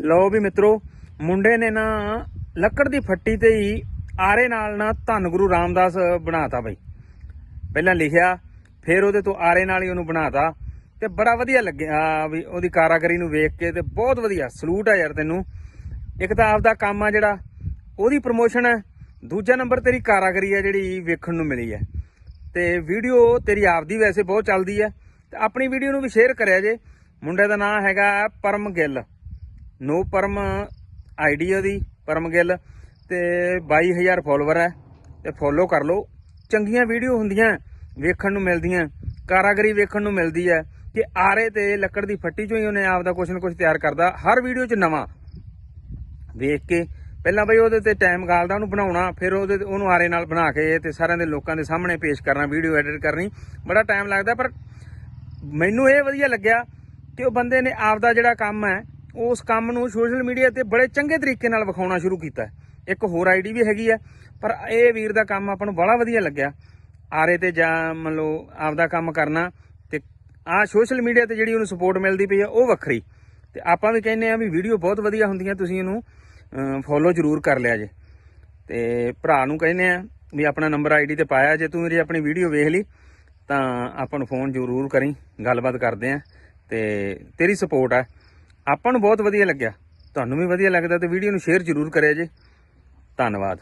ਲਓ ਵੀ ਮਿੱਤਰੋ, ਮੁੰਡੇ ਨੇ ਨਾ ਲੱਕੜ ਦੀ ਫੱਟੀ ਤੇ ਹੀ ਆਰੇ ਨਾਲ ਨਾ ਧੰਨ ਗੁਰੂ ਰਾਮਦਾਸ ਬਣਾਤਾ ਬਈ। ਪਹਿਲਾਂ ਲਿਖਿਆ, ਫਿਰ ਉਹਦੇ ਤੋਂ ਆਰੇ ਨਾਲ ਹੀ ਉਹਨੂੰ ਬਣਾਤਾ ਤੇ ਬੜਾ ਵਧੀਆ ਲੱਗਿਆ ਵੀ ਉਹਦੀ ਕਾਰਾਗਰੀ ਨੂੰ ਵੇਖ ਕੇ ਤੇ ਬਹੁਤ ਵਧੀਆ, ਸਲੂਟ ਆ ਯਾਰ ਤੈਨੂੰ। ਇੱਕ ਤਾਂ ਆਪਦਾ ਕੰਮ ਆ ਜਿਹੜਾ, ਉਹਦੀ ਪ੍ਰਮੋਸ਼ਨ ਹੈ ਦੂਜਾ ਨੰਬਰ ਤੇਰੀ ਕਾਰਾਗਰੀ ਆ ਜਿਹੜੀ ਵੇਖਣ ਨੂੰ ਮਿਲੀ ਹੈ ਤੇ ਵੀਡੀਓ ਤੇਰੀ ਆਪਦੀ ਵੈਸੇ ਬਹੁਤ ਚੱਲਦੀ ਹੈ ਤੇ ਆਪਣੀ ਵੀਡੀਓ ਨੂੰ ਵੀ ਸ਼ੇਅਰ ਕਰਿਆ ਜੇ। ਮੁੰਡੇ ਦਾ ਨਾਮ ਹੈਗਾ ਪਰਮ ਗਿੱਲ ਨੋ ਪਰਮ ਆਈਡੀ ਉਹਦੀ ਪਰਮ ਗਿੱਲ ਤੇ 22000 ਫਾਲੋਅਰ ਹੈ ਤੇ ਫੋਲੋ ਕਰ ਲਓ। ਚੰਗੀਆਂ ਵੀਡੀਓ ਹੁੰਦੀਆਂ, ਵੇਖਣ ਨੂੰ ਮਿਲਦੀਆਂ, ਕਾਰਾਗਰੀ ਵੇਖਣ ਨੂੰ ਮਿਲਦੀ ਹੈ ਕਿ ਆਰੇ ਤੇ ਲੱਕੜ ਦੀ ਫੱਟੀ ਚੋਂ ਹੀ ਉਹਨੇ ਆਪਦਾ ਕੁਛ ਨਾ ਕੁਛ ਤਿਆਰ ਕਰਦਾ, ਹਰ ਵੀਡੀਓ 'ਚ ਨਵਾਂ। ਵੇਖ ਕੇ, ਪਹਿਲਾਂ ਬਈ ਉਹਦੇ ਤੇ ਟਾਈਮ ਗਾਲਦਾ, ਉਹਨੂੰ ਬਣਾਉਣਾ, ਫਿਰ ਉਹਦੇ ਉਹਨੂੰ ਆਰੇ ਨਾਲ ਬਣਾ ਕੇ ਤੇ ਸਾਰਿਆਂ ਦੇ ਲੋਕਾਂ ਦੇ ਸਾਹਮਣੇ ਪੇਸ਼ ਕਰਨਾ ਵੀਡੀਓ ਐਡਿਟ ਕਰਨੀ। ਬੜਾ ਟਾਈਮ ਲੱਗਦਾ, ਪਰ ਮੈਨੂੰ ਇਹ ਵਧੀਆ ਲੱਗਿਆ ਕਿ ਉਹ ਬੰਦੇ ਨੇ ਆਪਦਾ ਜਿਹੜਾ ਕੰਮ ਹੈ ਉਸ ਕੰਮ ਨੂੰ ਸੋਸ਼ਲ ਮੀਡੀਆ ਤੇ ਬੜੇ ਚੰਗੇ ਤਰੀਕੇ ਨਾਲ ਵਿਖਾਉਣਾ ਸ਼ੁਰੂ ਕੀਤਾ ਇੱਕ ਹੋਰ ਆਈਡੀ ਵੀ ਹੈਗੀ ਹੈ, ਪਰ ਇਹ ਵੀਰ ਦਾ ਕੰਮ ਆਪਾਂ ਨੂੰ ਬੜਾ ਵਧੀਆ ਲੱਗਿਆ। ਆਰੇ ਤੇ ਜਾਂ ਮੰਨ ਲਓ ਆਪਦਾ ਕੰਮ ਕਰਨਾ ਤੇ ਆ ਸੋਸ਼ਲ ਮੀਡੀਆ ਤੇ ਜਿਹੜੀ ਉਹਨੂੰ ਸਪੋਰਟ ਮਿਲਦੀ ਪਈ ਆ ਉਹ ਵੱਖਰੀ। ਤੇ ਆਪਾਂ ਵੀ ਕਹਿੰਦੇ ਆ ਵੀ ਵੀਡੀਓ ਬਹੁਤ ਵਧੀਆ ਹੁੰਦੀਆਂ, ਤੁਸੀਂ ਇਹਨੂੰ ਫੋਲੋ ਜ਼ਰੂਰ ਕਰ ਲਿਆ ਜੇ। ਤੇ ਭਰਾ ਨੂੰ ਕਹਿੰਦੇ ਆ ਵੀ ਆਪਣਾ ਨੰਬਰ ਆਈਡੀ ਤੇ ਪਾਇਆ, ਜੇ ਤੂੰ ਮੇਰੀ ਆਪਣੀ ਵੀਡੀਓ ਵੇਖ ਲਈ, ਤਾਂ ਆਪਾਂ ਨੂੰ ਫੋਨ ਜ਼ਰੂਰ ਕਰੀ, ਗੱਲਬਾਤ ਕਰਦੇ ਆ ਤੇ ਤੇਰੀ ਸਪੋਰਟ ਆ। ਆਪਾਂ ਨੂੰ ਬਹੁਤ ਵਧੀਆ ਲੱਗਿਆ। ਤੁਹਾਨੂੰ ਵੀ ਵਧੀਆ ਲੱਗਦਾ ਤੇ ਵੀਡੀਓ ਨੂੰ ਸ਼ੇਅਰ ਜ਼ਰੂਰ ਕਰਿਆ ਜੇ। ਧੰਨਵਾਦ।